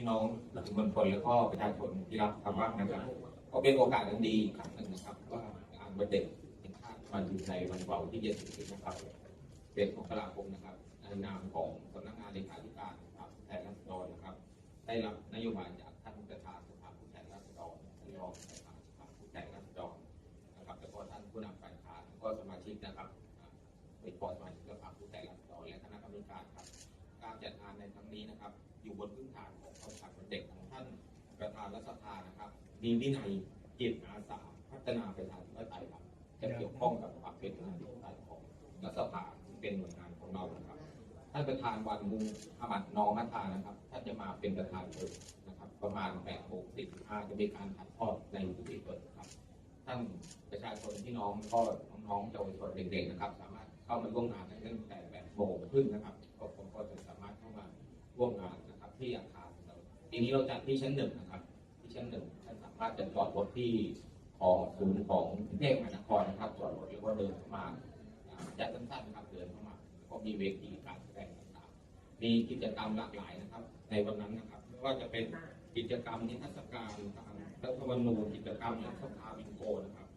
พี่น้องสื่อมวลชนแล้วก็ประชาชนที่รับคำว่านะครับก็เป็นโอกาสอันดีครั้งหนึ่งนะครับว่างานวันเด็กแห่งชาติวันอยู่ในวันเสาร์ที่20นะครับเป็นของกลาคมนะครับในนามของสำนักงานเลขาธิการสภาผู้แทนราษฎรนะครับ ได้รับนโยบายจากท่านประธานสภาผู้แทนราษฎรท่านรองประธานสภาผู้แทนราษฎรนะครับแล้วก็ท่านผู้นำฝ่ายค้านก็สมาชิกนะครับอ่าโดยเฉพาสมาชิกสภาผู้แทนราษฎรและคณะกรรมการครับ การจัดงานในครั้งนี้นะครับ มีวินัยจิตอาสาพัฒนาประชาธิปไตยครับ จะเกี่ยวข้องกับความเป็นประชาธิปไตยของรัฐสภาซึ่งเป็นหน่วยงานของเรานะครับท่านประธานวันมุงอามัดนอมัทานะครับท่านจะมาเป็นประธานเปิดนะครับ ประมาณ8โมง45จะมีการถ่ายทอดในพิธีเปิดครับท่านประชาชนที่น้องก็น้องๆเยาวชนเด็กๆนะครับ สามารถเข้ามาร่วมงานได้ตั้งแต่8โมงครึ่งนะครับก็ผมก็จะสามารถเข้ามาร่วมงานนะครับ ที่อาคารเราปีนี้เราจัดที่ชั้นหนึ่งนะครับ ชั้นหนึ่งท่านสามารถจะจอดรถที่ของศูนย์ของกรุงเทพมหานครนะครับจอดรถแล้วก็เดินเข้ามาอ่าจัดสั้นๆนะครับเดินเข้ามาแล้วก็มีเวทีการแสดงต่างๆมีกิจกรรมหลากหลายนะครับ ในวันนั้นนะครับไม่ว่าจะเป็นกิจกรรมนิทรรศการตามรัฐธรรมนูญกิจกรรมอย่างสภาวิงโกนะครับ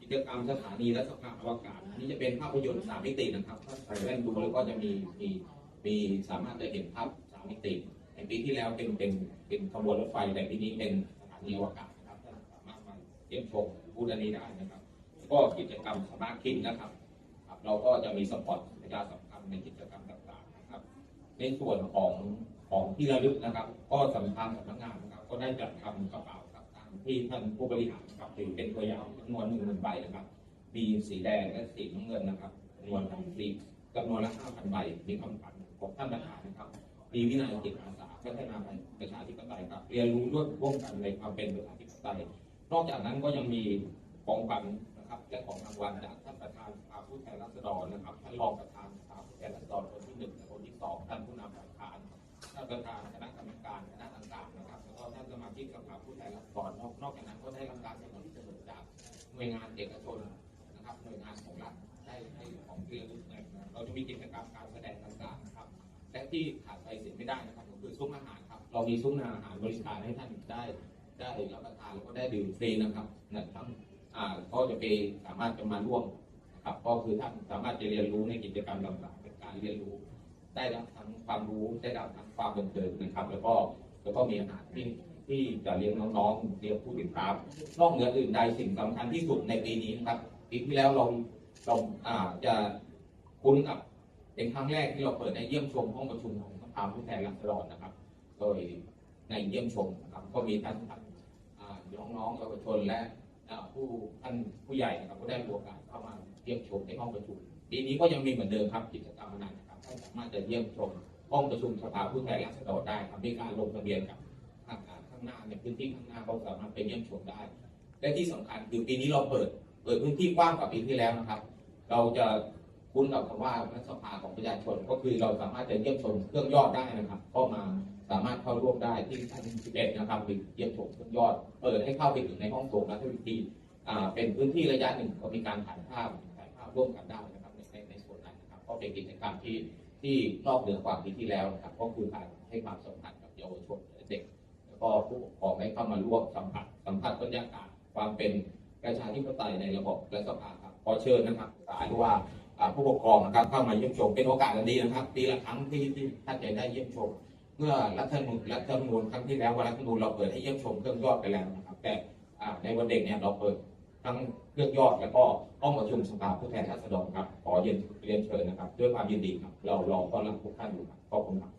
กิจกรรมสถานีและสภาอวกาศอันนี้จะเป็นภาพยนตร์สามมิตินะครับถ้าใส่แว่นดูแล้วก็จะมีมีมีสามารถจะเห็นภาพสามมิติในปีที่แล้วเป็นเป็นเป็นขบวนรถไฟแต่ปีนี้เป็น สถานีอวกาศนะครับท่านสามารถมาเยี่ยมชมบูธอันนี้ได้นะครับ ก็กิจกรรมสมาร์ทคิดนะครับครับ เราก็จะมีสปอตประชาสัมพันธ์ในกิจกรรมต่างๆนะครับ ในส่วนของของที่ระลึกนะครับ ก็สำคัญสำนักงานนะครับ ก็ได้จัดทำกระเป๋าครับตามที่ท่านผู้บริหารนะครับถือเป็นตัวอย่างจำนวนหนึ่งหมื่นใบนะครับมีสีแดงและสีน้ำเงินนะครับจำนวนทั้งสีจำนวนละห้าพันใบมีคำขวัญของท่านประธานนะครับมีวินัยจิตอาสา พัฒนาประชาธิปไตยครับ เรียนรู้ร่วมร่วมกันในความเป็นประชาธิปไตย นอกจากนั้นก็ยังมีของขวัญนะครับและของรางวัลจากท่านประธานสภาผู้แทนราษฎรนะครับท่านรองประธานสภาผู้แทนราษฎรคนที่หนึ่งและคนที่สองท่านผู้นำฝ่ายค้านท่านประธานคณะกรรมการคณะต่างๆนะครับแล้วก็ท่านสมาชิกสภาผู้แทนราษฎรนอกจากนั้นก็ได้รับการสนับสนุนจากหน่วยงานเอกชนนะครับหน่วยงานของรัฐได้ให้ของที่ระลึกในนะเราจะมีกิจกรรมการแสดงต่างๆนะครับและที่ขาดไปเสียไม่ได้นะ็คือซุ้มอาหารครับ เรามีซุ้มอาหารบริการให้ท่านได้ได้รับประทานแล้วก็ได้ดื่มฟรีนะครับนะครับอ่าก็จะไปสามารถจะมาร่วมนะครับก็คือท่านสามารถจะเรียนรู้ในกิจกรรมต่างๆเป็นการเรียนรู้ ได้รับทั้งความรู้ได้รับทั้งความบันเทิงนะครับ แล้วก็แล้วก็มีอาหารที่ที่จะเลี้ยงน้องๆเลี้ยงผู้ติดตามนอกเหนืออื่นใดสิ่งสำคัญที่สุดในปีนี้นะครับปีที่แล้วเราเราอ่าจะคุ้นกับเป็นครั้งแรกที่เราเปิดในเยี่ยมชมห้องประชุมของ ภาผู้แทนราษฎรนะครับ โดยในเยี่ยมชมนะครับ ก็มีท่านท่านอ่าน้องๆเยาวชนและผู้ท่านผู้ใหญ่นะครับก็ได้มีโอกาสเข้ามาเยี่ยมชมในห้องประชุมปีนี้ก็ยังมีเหมือนเดิมครับกิจกรรมนั้นนะครับท่านสามารถจะเยี่ยมชมห้องประชุมสภาผู้แทนราษฎรได้ครับมีการลงทะเบียนกับทางการข้างหน้าในพื้นที่ข้างหน้าก็สามารถไปเยี่ยมชมได้ และที่สำคัญคือปีนี้เราเปิด เปิดพื้นที่กว้างกว่าปีที่แล้วนะครับ เราจะ คุ้นกับคำว่ารัฐสภาของประชาชน ก็คือเราสามารถจะเยี่ยมชมเครื่องยอดได้นะครับก็มาสามารถเข้าร่วมได้ที่ชั้น11นะครับหรือเยี่ยมชมเครื่องยอดเปิดให้เข้าไปถึงในห้องโถงรัฐวิธีอ่าเป็นพื้นที่ระยะหนึ่งก็มีการถ่ายภาพถ่ายภาพร่วมกันได้นะครับในในในส่วนนั้นนะครับก็เป็นกิจกรรมที่ที่นอกเหนือกว่าปีที่แล้วนะครับก็คือการให้ความสำคัญกับเยาวชนและเด็ก แล้วก็ผู้ปกครองได้เข้ามาร่วมสัมผัสสัมผัสบรรยากาศความเป็นประชาธิปไตยในระบบรัฐสภาครับขอเชิญนะครับสายว่า ผู้ปกครองนะครับเข้ามาเยี่ยมชมเป็นโอกาสอันดีนะครับ ปีละครั้งที่ที่ท่านจะได้เยี่ยมชม เมื่อรัฐธรรมนูญรัฐธรรมนูญครั้งที่แล้ววันรัฐธรรมนูญเราเปิดให้เยี่ยมชมเครื่องยอดไปแล้วนะครับ แต่ในวันเด็กเนี่ยเราเปิดทั้งเครื่องยอดแล้วก็ห้องประชุมสภาผู้แทนราษฎรครับขอเรียนเรียนเชิญนะครับ ด้วยความยินดีครับ เรารอต้อนรับทุกท่านอยู่ครับขอบคุณครับ